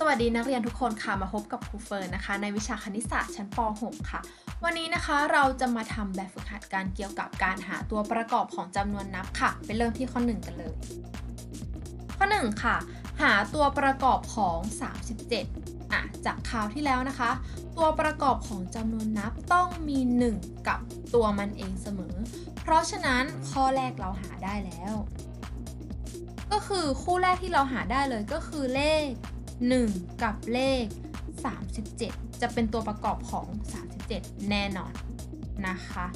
สวัสดีนักเรียนทุกคนค่ะมาพบกับครูเฟิร์นนะคะ ในวิชาคณิตศาสตร์ชั้นป .6 ค่ะ วันนี้นะคะเราจะมาทำแบบฝึกหัดการเกี่ยวกับการหาตัวประกอบของจำนวนนับค่ะ ไปเริ่มที่ข้อ 1 กันเลย ข้อ 1 ค่ะ หาตัวประกอบของ 37อะจากคราวที่แล้วนะคะ ตัวประกอบของจำนวนนับต้องมี 1 กับตัวมันเองเสมอ เพราะฉะนั้นข้อแรกเราหาได้แล้ว ก็คือคู่แรกที่เราหาได้เลยก็คือเลข 1 กับเลข 37 จะเป็นตัวประกอบของ 37 แน่นอนนะคะ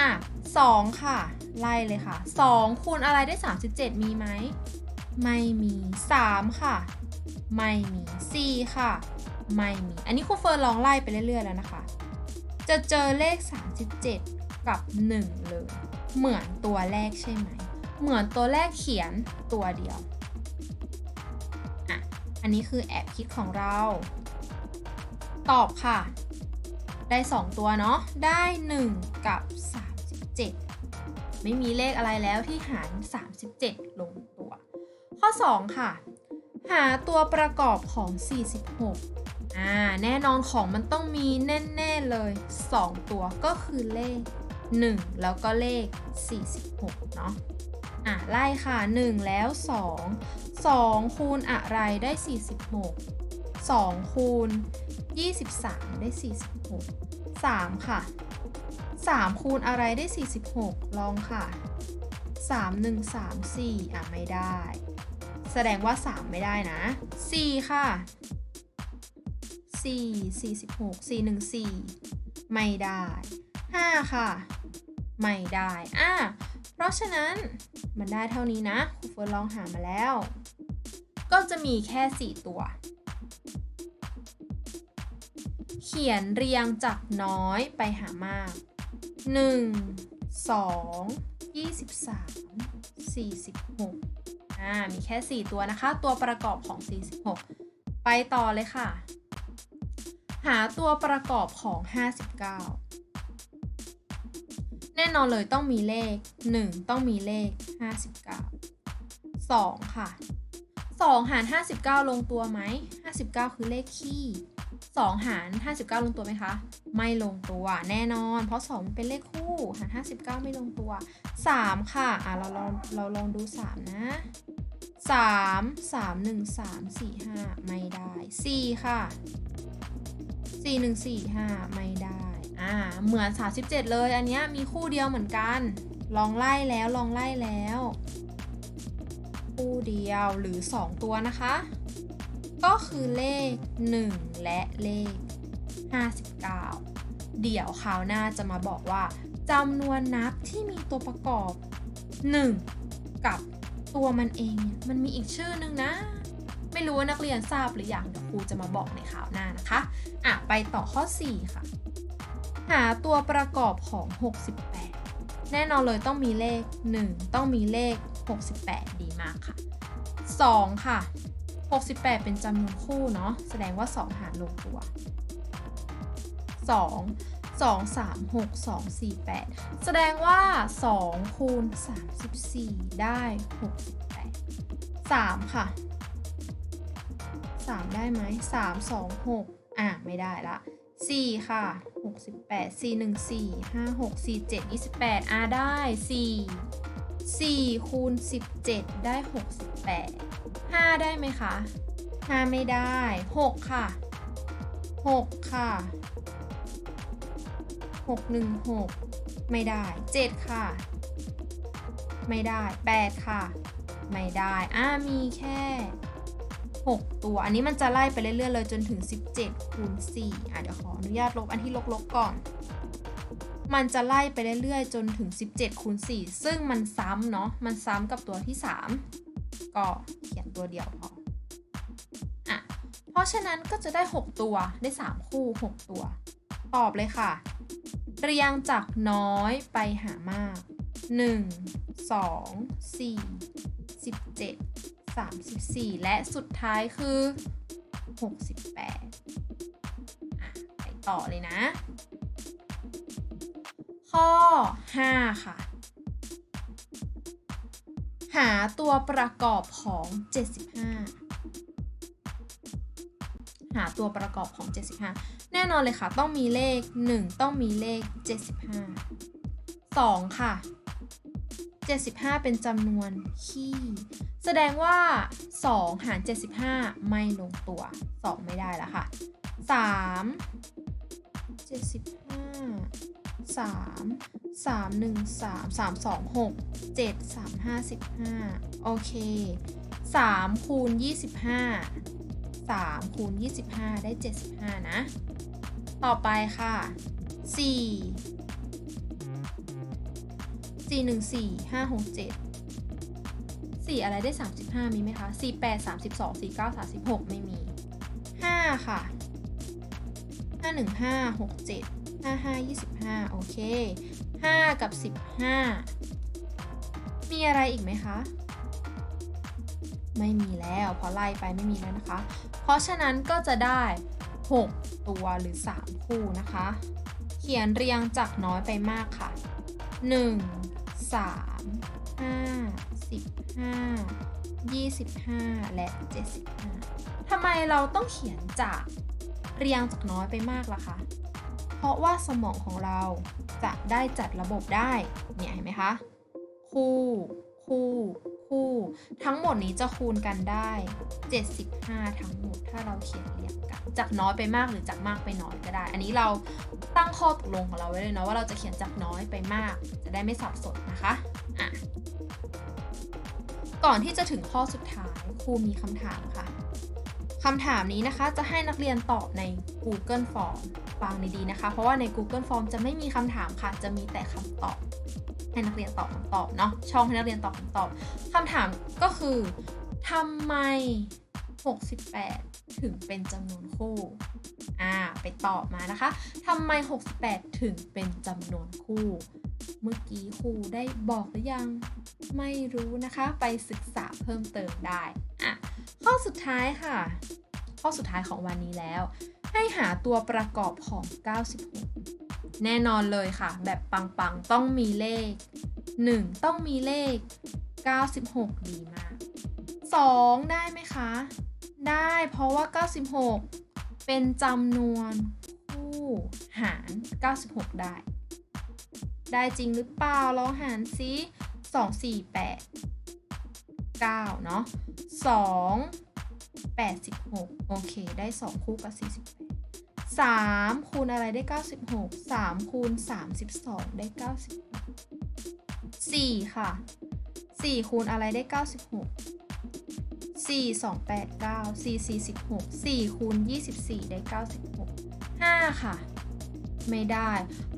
อะ2ค่ะ ไล่เลยค่ะ 2 คูณอะไรได้ 37 มีไหม ไม่มี 3 ค่ะ ไม่มี 4 ค่ะ ไม่มี อันนี้ครูเฟิร์นลองไล่ไปเรื่อยๆแล้วนะคะ จะเจอเลข 37 กับ 1 เลย เหมือนตัวแรกใช่ไหม เหมือนตัวแรกเขียนตัวเดียว อันนี้คือแอบคิดของเรา ตอบค่ะ ได้ 2 ตัวเนาะ ได้ 1 กับ 37 ไม่มีเลขอะไรแล้วที่หาร 37 ลงตัว ข้อ 2 ค่ะ หาตัวประกอบของ 46 อ่า แน่นอนของมันต้องมีแน่ๆเลย 2 ตัวก็คือเลข 1 แล้วก็เลข 46 เนาะ อะไล่ค่ะ 1 แล้ว 2 2 คูณอะไรได้ 46 2 คูณ 23 ได้ 46 3 ค่ะ 3 คูณอะไรได้ 46 ลองค่ะ 3 1 3 4 อะ ไม่ได้ แสดงว่า 3 ไม่ได้นะ 4 ค่ะ 4 46 4 1 4 ไม่ได้ 5 ค่ะ ไม่ได้ อะ ราะฉะนั้นมันได้เท่านี้นะครูเฟิร์นลองหามาแล้ว ก็จะมีแค่ 4 ตัว เขียนเรียงจากน้อยไปหามาก 1 2 23 46อ่ามีแค่ 4 ตัวนะคะ ตัวประกอบของ 46 ไปต่อเลยค่ะ หาตัวประกอบของ 59 แน่นอนเลยต้องมีเลข 1 ต้องมีเลข 59 2 ค่ะ 2 หาร 59 ลงตัวไหม 59 คือเลขคี่2หาร 59 ลงตัวไหมคะ ไม่ลงตัวแน่นอน เพราะ 2 เป็นเลขคู่ หาร 59 ไม่ลงตัว 3 ค่ะ อะเราลองเราลองดู 3 นะ 3 3 1 3 4 5 ไม่ได้ 4 ค่ะ 4 1 4 5 ไม่ได้ อ่าเหมือน 37 เลยอันนี้มีคู่เดียวเหมือนกัน ลองไล่แล้วลองไล่แล้ว คู่เดียวหรือ 2 ตัวนะคะ ก็คือเลข 1 และเลข 59 เดี๋ยวคราวหน้าจะมาบอกว่าจำนวนนับที่มีตัวประกอบ 1 กับตัวมันเองมันมีอีกชื่อนึงนะ ไม่รู้ว่านักเรียนทราบหรือยังเดี๋ยวครูจะมาบอกในข่าวหน้านะคะ อะ ไปต่อข้อ 4 ค่ะ หาตัวประกอบของ 68 แน่นอนเลยต้องมีเลข 1 ต้องมีเลข 68 ดีมากค่ะ 2 ค่ะ 68 เป็นจำนวนคู่เนาะแสดงว่า 2 หารลงตัว 2 2 3 6 2 4 8 แสดงว่า 2 คูณ 34 ได้ 68 3 ค่ะ 3 ได้ไหม3 2 6 อะ ไม่ได้ละ 4 ค่ะ 68 4 1 4 5 6 4 7 28อะได้ 4 4 คูณ 17 ได้ 68 5 ได้ไหมคะ 5 ไม่ได้ 6 ค่ะ 6 ค่ะ 6 1 6 ไม่ได้ 7 ค่ะ ไม่ได้ 8 ค่ะ ไม่ได้ อ่ามีแค่ 6 ตัว อันนี้มันจะไล่ไปเรื่อยๆเลยจนถึง 17คูณ4อะเดี๋ยวขออนุญาตลบอันที่ลกๆก่อน มันจะไล่ไปเรื่อยๆจนถึง 17คูณ4ซึ่งมันซ้ำเนาะ มันซ้ำกับตัวที่ 3 ก็เขียนตัวเดียวพออะเพราะฉะนั้นก็จะได้ 6 ตัว ได้ 3 คู่ 6 ตัว ตอบเลยค่ะ เรียงจากน้อยไปหามาก 1 2 4 34 และสุดท้ายคือ 68อะไปต่อเลยนะ ข้อ 5 ค่ะ หาตัวประกอบของ 75 หาตัวประกอบของ 75 แน่นอนเลยค่ะ ต้องมีเลข 1 ต้องมีเลข 75 2 ค่ะ 75 เป็นจำนวนคี่ แสดงว่า 2 หาร 75 ไม่ลงตัว 2 ไม่ได้แล้วค่ะ 3 75 3 3 1 3 3 2 6 7 3 5 15 โอเค 3 คูณ 25 3 คูณ 25 ได้ 75 นะ ต่อไปค่ะ 4 4 1 4 5 6 7 4 อะไรได้ 35 มีไหมคะ 4 8 32 4 9 36 ไม่มี 5 ค่ะ 5 1 5 6 7 5 5 25 โอเค 5 กับ 15 มีอะไรอีกไหมคะ ไม่มีแล้ว พอไล่ไปไม่มีแล้วนะคะ เพราะฉะนั้นก็จะได้ 6 ตัวหรือ 3 คู่นะคะ เขียนเรียงจากน้อยไปมากค่ะ 1 3 5 25 และ 75ทำไมเราต้องเขียนจากเรียงจากน้อยไปมากล่ะคะ เพราะว่าสมองของเราจะได้จัดระบบได้เนี่ยเห็นไหมคะ คู่ คู่ คู่ ทั้งหมดนี้จะคูณกันได้ 75 ทั้งหมดถ้าเราเขียนเรียงกัน จากน้อยไปมากหรือจากมากไปน้อยก็ได้ อันนี้เราตั้งข้อตกลงของเราไว้เลยเนาะว่าเราจะเขียนจากน้อยไปมาก จะได้ไม่สับสนนะคะอะ ก่อนที่จะถึงข้อสุดท้ายครูมีคำถามค่ะคำถามนี้นะคะจะให้นักเรียนตอบใน Google Form ฟังดีๆนะคะ เพราะว่าใน Google Form จะไม่มีคำถามค่ะ จะมีแต่คำตอบ ให้นักเรียนตอบคำตอบเนาะช่องให้นักเรียนตอบคำตอบคำถามก็คือทำไม 68 ถึงเป็นจำนวนคู่อ่าไปตอบมานะคะทำไม 68 ถึงเป็นจำนวนคู่ เมื่อกี้ครูได้บอกหรือยังไม่รู้นะคะไปศึกษาเพิ่มเติมได้อะข้อสุดท้ายค่ะ ข้อสุดท้ายของวันนี้แล้ว ให้หาตัวประกอบของ 96 แน่นอนเลยค่ะ แบบปังๆ ต้องมีเลข 1 ต้องมีเลข 96 ดีมาก 2 ได้ไหมคะ ได้เพราะว่า 96 เป็นจำนวนคู่หาร 96 ได้ ได้จริงหรือเปล่าลองหารซิ2 4 8 9 เนาะ2 86 โอเค ได้ 2 คู่กับ 48 3 คูณอะไรได้ 96 3 คูณ 32 ได้96 4ค่ะ 4 คูณอะไรได้ 96 4 2 8 9 4 4 16 4คูณ24 ได้ 96 5 ค่ะ ไม่ได้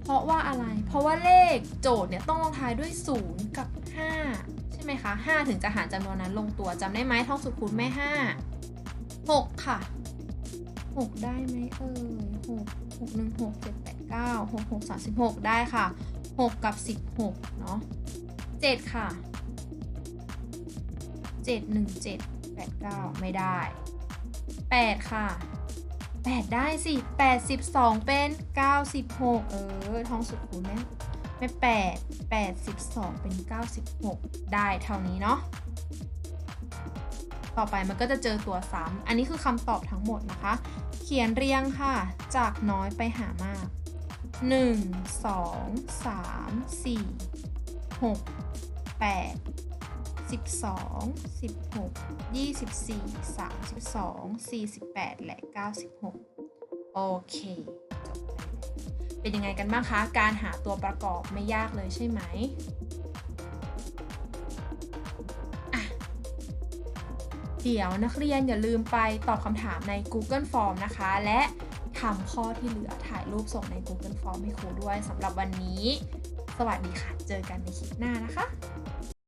เพราะว่าอะไร เพราะว่าเลขโจทย์เนี่ยต้องลงท้ายด้วย 0 กับ 5 ใช่ไหมคะ 5 ถึงจะหารจำนวนนั้นลงตัวจำได้ไหมท่องสุดคูณแม่ 5 6 ค่ะ 6 ได้ไหมเอ่ย6 6 1 6 7 8 9 6 6 36 ได้ค่ะ 6 กับ 16 เนาะ7 ค่ะ 7 1 7 8 9 ไม่ได้ 8 ค่ะ 8 ได้สิ 82 เป็น 96 เออท้องสุดคูณแม่ไม่8 82 เป็น 96 ได้เท่านี้เนาะต่อไปมันก็จะเจอตัวซ้ำอันนี้คือคำตอบทั้งหมดนะคะ เขียนเรียงค่ะ จากน้อยไปหามาก 1 2 3 4 6 8 12 16 24 32 48 และ 96 โอเค จบไปแล้วเป็นยังไงกันบ้างคะ การหาตัวประกอบไม่ยากเลยใช่ไหมเดี๋ยวนักเรียนอย่าลืมไปตอบคำถามใน Google Form นะคะ และทำข้อที่เหลือถ่ายรูปส่งใน Google Form ให้ครูด้วยสำหรับวันนี้ สวัสดีค่ะ เจอกันในคลิปหน้านะคะ